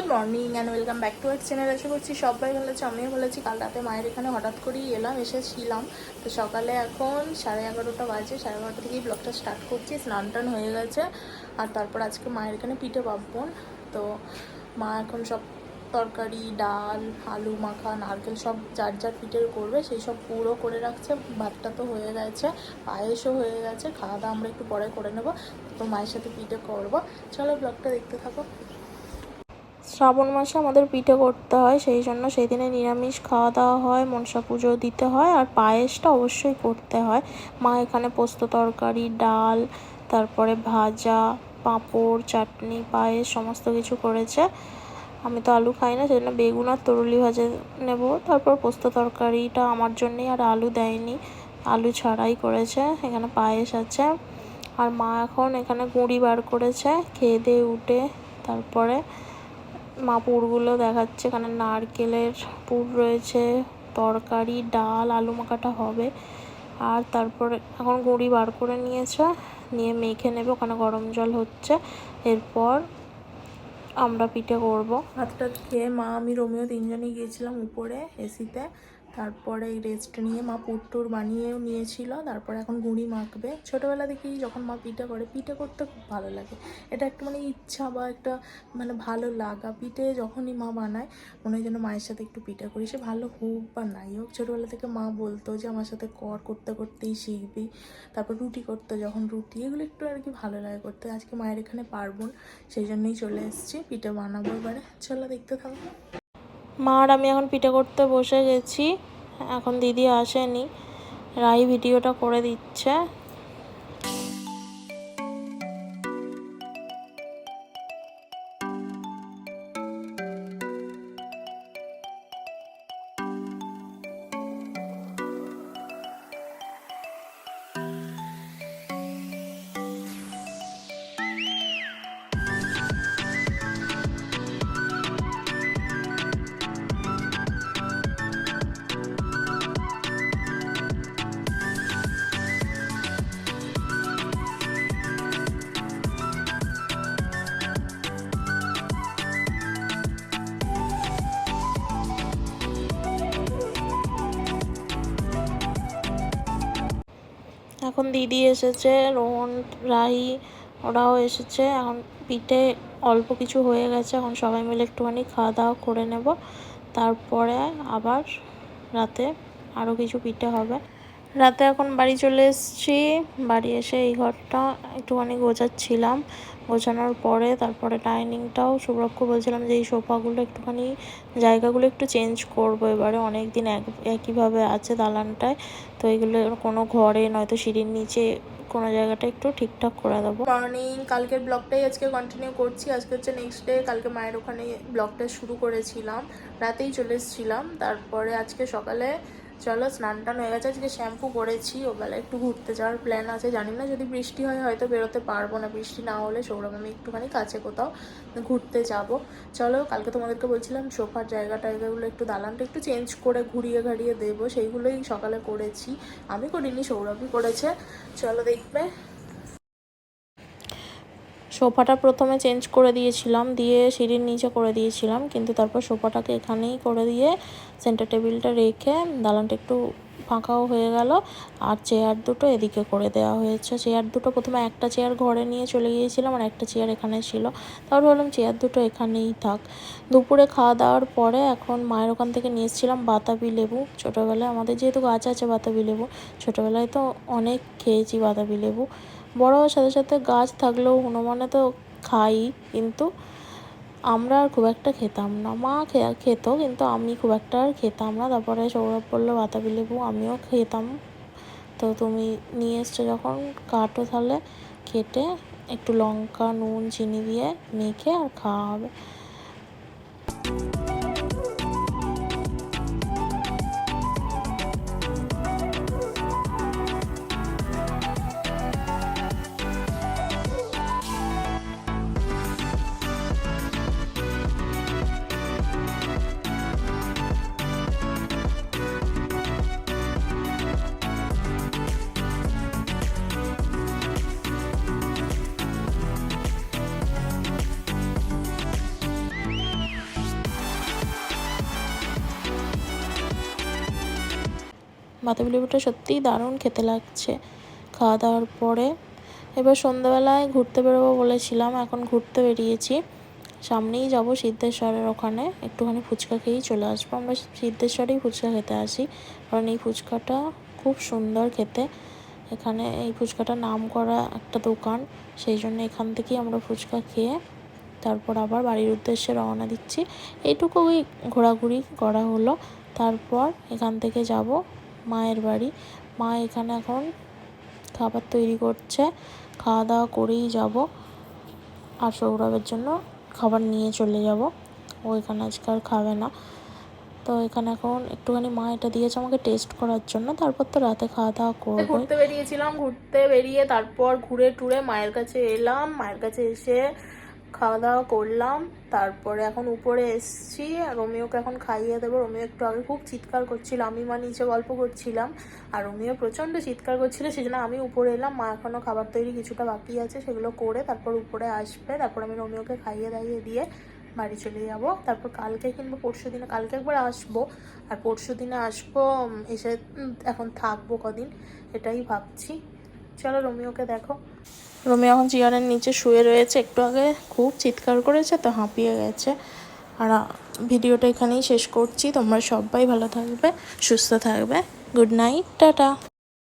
Good morning and welcome back to our channel আশা করছি সবাই ভালো আছে, আমিও ভালো আছি। কাল রাতে মায়ের এখানে হঠাৎ করেই এলাম, এসেছিলাম। তো সকালে এখন সাড়ে এগারোটা বাজে, সাড়ে এগারোটা থেকেই ব্লগটা স্টার্ট করছি, স্নান টান হয়ে গেছে। আর তারপর আজকে মায়ের এখানে পিঠে পাবন তো মা এখন সব তরকারি, ডাল, আলু মাখা, নারকেল সব যার যার পিঠের করবে, সেই সব পুরো করে রাখছে। ভাতটা তো হয়ে গেছে, পায়েসও হয়ে গেছে, খাওয়া দাওয়া আমরা একটু পরে করে নেব। তো মায়ের সাথে পিঠে করব। চলো ব্লগটা দেখতে থাকো। শ্রাবণ মাসে আমাদের পিঠে করতে হয়, সেই জন্য সেই দিনে নিরামিষ খাওয়া দাওয়া হয়, মনসা পুজো দিতে হয় আর পায়েসটা অবশ্যই করতে হয়। মা এখানে পোস্ত তরকারি, ডাল, তারপরে ভাজা, পাঁপড়, চাটনি, পায়েস সমস্ত কিছু করেছে। আমি তো আলু খাই না, সেজন্য বেগুন আর তরুলি ভাজে নেব। তারপর পোস্ত তরকারিটা আমার জন্যই আর আলু দেয়নি, আলু ছাড়াই করেছে, এখানে পায়েস আছে। আর মা এখন এখানে গুঁড়ি বার করেছে, খেয়ে দিয়ে উঠে, তারপরে মা পুরগুলো দেখাচ্ছে। এখানে নারকেলের পুর রয়েছে, তরকারি, ডাল, আলু মাখাটা হবে। আর তারপরে এখন গুঁড়ি বার করে নিয়েছে, নিয়ে মেখে নেবে, ওখানে গরম জল হচ্ছে। এরপর আমরা পিঠে করব। ভাতটা খেয়ে মা, আমি, রোমিও তিনজনই গিয়েছিলাম উপরে, এসিতে। তারপরে রেস্ট নিয়ে মা পুট্টুর বানিয়েও নিয়েছিল, তারপরে এখন গুঁড়ি মাখবে। ছোটোবেলা থেকেই যখন মা পিঠে করে, পিঠে করতে খুব ভালো লাগে। এটা একটা মানে ইচ্ছা বা একটা মানে ভালো লাগা। পিঠে যখনই মা বানায়, মনে হয় যেন মায়ের সাথে একটু পিঠে করি। সে ভালো হোক বা নাই হোক, ছোটোবেলা থেকে মা বলতো যে, আমার সাথে কর, করতে, করতেই শিখবি। তারপর রুটি করতো যখন রুটি, এগুলো একটু আর কি ভালো লাগে করতে। আজকে মায়ের এখানে পার্বণ, সেই জন্যই চলে এসেছি। পিঠে বানাবো এবারে। চলো দেখতে থাকো। মা আর আমি এখন পিঠে করতে বসে গেছি। এখন দিদি আসেনি। রাই ভিডিওটা করে দিচ্ছে। এখন দিদি এসেছে, রোহন, রাহি, ওরাও এসেছে। এখন পিঠে অল্প কিছু হয়ে গেছে, এখন সবাই মিলে একটুখানি খাওয়া দাওয়া করে নেব। তারপরে আবার রাতে আরও কিছু পিঠে হবে। রাতে এখন বাড়ি চলে এসেছি। বাড়ি এসে এই ঘরটা একটুখানি গোছাচ্ছিলাম। গোছানোর পরে তারপরে ডাইনিংটাও শুভ্রক্ষু বলছিলাম যে, এই সোফাগুলো একটুখানি, জায়গাগুলো একটু চেঞ্জ করব এবারে। অনেক দিন এক, একইভাবে আছে দালানটায়। তো এগুলো কোনো ঘরে, নয়তো সিঁড়ির নিচে কোনো জায়গাটা একটু ঠিকঠাক করে দেবো। মর্নিং কালকের ব্লগটাই আজকে কন্টিনিউ করছি। আজকে হচ্ছে নেক্সট ডে কালকে মায়ের ওখানে ব্লগটা শুরু করেছিলাম। রাতেই চলে এসেছিলাম। তারপরে আজকে সকালে চলো স্নান টান হয়ে গেছে, আজকে শ্যাম্পু করেছি ও বেলা একটু ঘুরতে যাওয়ার প্ল্যান আছে, জানি না যদি বৃষ্টি হয় হয়তো বেরোতে পারব না, বৃষ্টি না হলে সৌরভ আমি একটুখানি কাছে কোথাও ঘুরতে যাব। চলো কালকে তোমাদেরকে বলছিলাম সোফার জায়গা টায়গাগুলো একটু দালানটা একটু চেঞ্জ করে ঘুরিয়ে ঘাড়িয়ে দেবো, সেইগুলোই সকালে করেছি, আমি করিনি, সৌরভই করেছে। চলো দেখবে। সোফাটা প্রথমে চেঞ্জ করে দিয়েছিলাম, দিয়ে সিঁড়ির নিচে করে দিয়েছিলাম, কিন্তু তারপর সোফাটাকে এখানেই করে দিয়ে সেন্টার টেবিলটা রেখে দালানটা একটু ফাঁকাও হয়ে গেল। আর চেয়ার দুটো এদিকে করে দেওয়া হয়েছে। চেয়ার দুটো প্রথমে একটা চেয়ার ঘরে নিয়ে চলে গিয়েছিলাম আর একটা চেয়ার এখানে ছিল। তারপর ভাবলাম চেয়ার দুটো এখানেই থাক। দুপুরে খাওয়া দাওয়ার পরে এখন মায়ের ওখান থেকে নিয়ে এসেছিলাম বাতাবি লেবু। ছোটোবেলায় আমাদের যেহেতু গাছ আছে বাতাবি লেবু, ছোটোবেলায় তো অনেক খেয়েছি বাতাবি লেবু। বড় হওয়ার সাথে সাথে গাছ থাকলেও হনুমানে তো খাই, কিন্তু আমরা আর খুব একটা খেতাম না। মা খেত কিন্তু আমি খুব একটা আর খেতাম না। তারপরে সৌরভ বলল বাতাবি লেবু আমিও খেতাম। তো তুমি নিয়ে এসছো যখন কাটো তাহলে কেটে একটু লঙ্কা, নুন, চিনি দিয়ে মেখে আর খাওয়া হবে। বাতাবি লেবুটা সত্যিই দারুণ খেতে লাগছে। খাওয়া দাওয়ার পরে এবার সন্ধ্যাবেলায় ঘুরতে বেরোবো বলেছিলাম, এখন ঘুরতে বেরিয়েছি। সামনেই যাব সিদ্ধেশ্বরের ওখানে, একটুখানি ফুচকা খেয়েই চলে আসব। আমরা সিদ্ধেশ্বরেই ফুচকা খেতে আসি, কারণ এই ফুচকাটা খুব সুন্দর খেতে। এখানে এই ফুচকাটা নাম করা একটা দোকান, সেই জন্য এখান থেকেই আমরা ফুচকা খেয়ে তারপর আবার বাড়ির উদ্দেশ্যে রওনা দিচ্ছি। এইটুকুই ঘোরাঘুরি করা হলো। তারপর এখান থেকে যাব মায়ের বাড়ি। মা এখানে এখন খাবার তৈরি করছে। খাওয়া দাওয়া করেই যাব আর সৌরভের জন্য খাবার নিয়ে চলে যাব। ও এখানে আজকাল খাবে না। তো এখানে এখন একটুখানি মা এটা দিয়েছে আমাকে টেস্ট করার জন্য। তারপর তো রাতে খাওয়া দাওয়া করব ঘুরতে বেরিয়েছিলাম, ঘুরতে বেরিয়ে তারপর ঘুরে টুরে মায়ের কাছে এলাম। মায়ের কাছে এসে খাওয়া দাওয়া করলাম, তারপরে এখন উপরে এসছি, রোমিওকে এখন খাইয়ে দেবো। রোমিও একটু আগে খুব চিৎকার করছিল, আমি মা নিচে গল্প করছিলাম, আর রোমিও প্রচণ্ড চিৎকার করছিল সেই জন্য আমি উপরে এলাম, মা এখনও খাবার তৈরি কিছুটা বাকি আছে, সেগুলো করে তারপর উপরে আসবে, তারপর আমি রোমিওকে খাইয়ে দাইয়ে দিয়ে বাড়ি চলে যাব। তারপর কালকে কিংবা পরশু দিনে, কালকে একবার আসব, আর পরশু দিনে আসব এসে এখন থাকব কদিন, এটাই ভাবছি। চলো রোমিওকে দেখো। রোমিও এখন চেয়ারের নিচে শুয়ে রয়েছে, একটু আগে খুব চিৎকার করেছে, তো হাঁপিয়ে গেছে। আর ভিডিওটা এখানেই শেষ করছি। তোমরা সবাই ভালো থাকবে, সুস্থ থাকবে। Good night, tata.